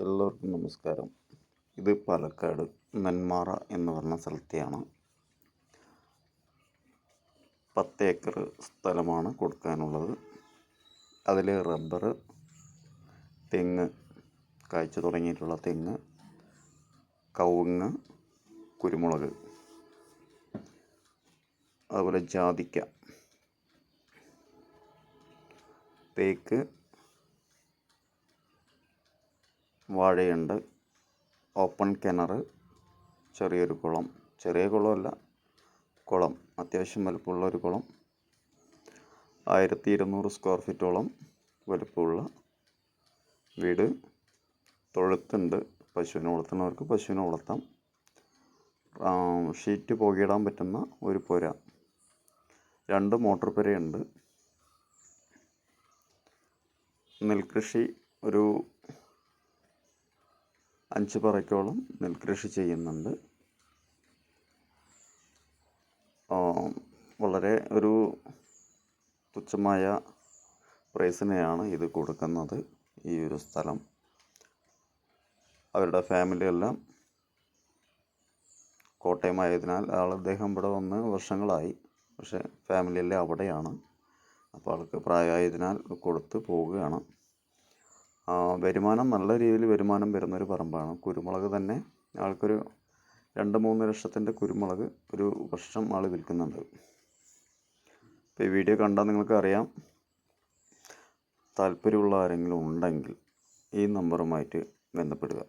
എല്ലാവർക്കും നമസ്കാരം. ഇത് പാലക്കാട് നെന്മാറ എന്ന് പറഞ്ഞ സ്ഥലത്തെയാണ്. പത്ത് ഏക്കർ സ്ഥലമാണ് കൊടുക്കാനുള്ളത്. അതിൽ റബ്ബർ തെങ്ങ് കായ്ച്ചു തുടങ്ങിയിട്ടുള്ള തെങ്ങ് കവുങ്ങ് കുരുമുളക് അതുപോലെ ജാതിക്ക തേക്ക് വാഴയുണ്ട്. ഓപ്പൺ കിണർ ചെറിയൊരു കുളം. ചെറിയ കുളമല്ല കുളം. അത്യാവശ്യം വലുപ്പമുള്ള ഒരു കുളം. ആയിരത്തി ഇരുന്നൂറ് സ്ക്വയർ ഫീറ്റോളം വലുപ്പമുള്ള വീട്. തൊഴുത്തുണ്ട്. പശുവിനെ വളർത്തുന്നവർക്ക് പശുവിനെ വളർത്താം. ഷീറ്റ് പുകയിടാൻ പറ്റുന്ന ഒരു പുര. രണ്ട് മോട്ടോർ പുരയുണ്ട്. നെൽകൃഷി ഒരു അഞ്ച് പറയ്ക്കോളം നെൽകൃഷി ചെയ്യുന്നുണ്ട്. വളരെ ഒരു തുച്ഛമായ പ്രൈസിനെയാണ് ഇത് കൊടുക്കുന്നത് ഈ ഒരു സ്ഥലം. അവരുടെ ഫാമിലി എല്ലാം കോട്ടയമായതിനാൽ ആൾ അദ്ദേഹം ഇവിടെ വന്ന് വർഷങ്ങളായി പക്ഷേ ഫാമിലി എല്ലാം അവിടെയാണ്. അപ്പോൾ ആൾക്ക് പ്രായമായതിനാൽ കൊടുത്ത് പോവുകയാണ്. വരുമാനം നല്ല രീതിയിൽ വരുമാനം വരുന്നൊരു പറമ്പാണ്. കുരുമുളക് തന്നെ ആൾക്കൊരു രണ്ട് മൂന്ന് ലക്ഷത്തിന്റെ കുരുമുളക് ഒരു വർഷം ആൾ വിൽക്കുന്നുണ്ട്. ഇപ്പോൾ ഈ വീഡിയോ കണ്ടാൽ നിങ്ങൾക്ക് അറിയാം താല്പര്യമുള്ള ആരെങ്കിലും ഉണ്ടെങ്കിൽ ഈ നമ്പറുമായിട്ട് ബന്ധപ്പെടുക.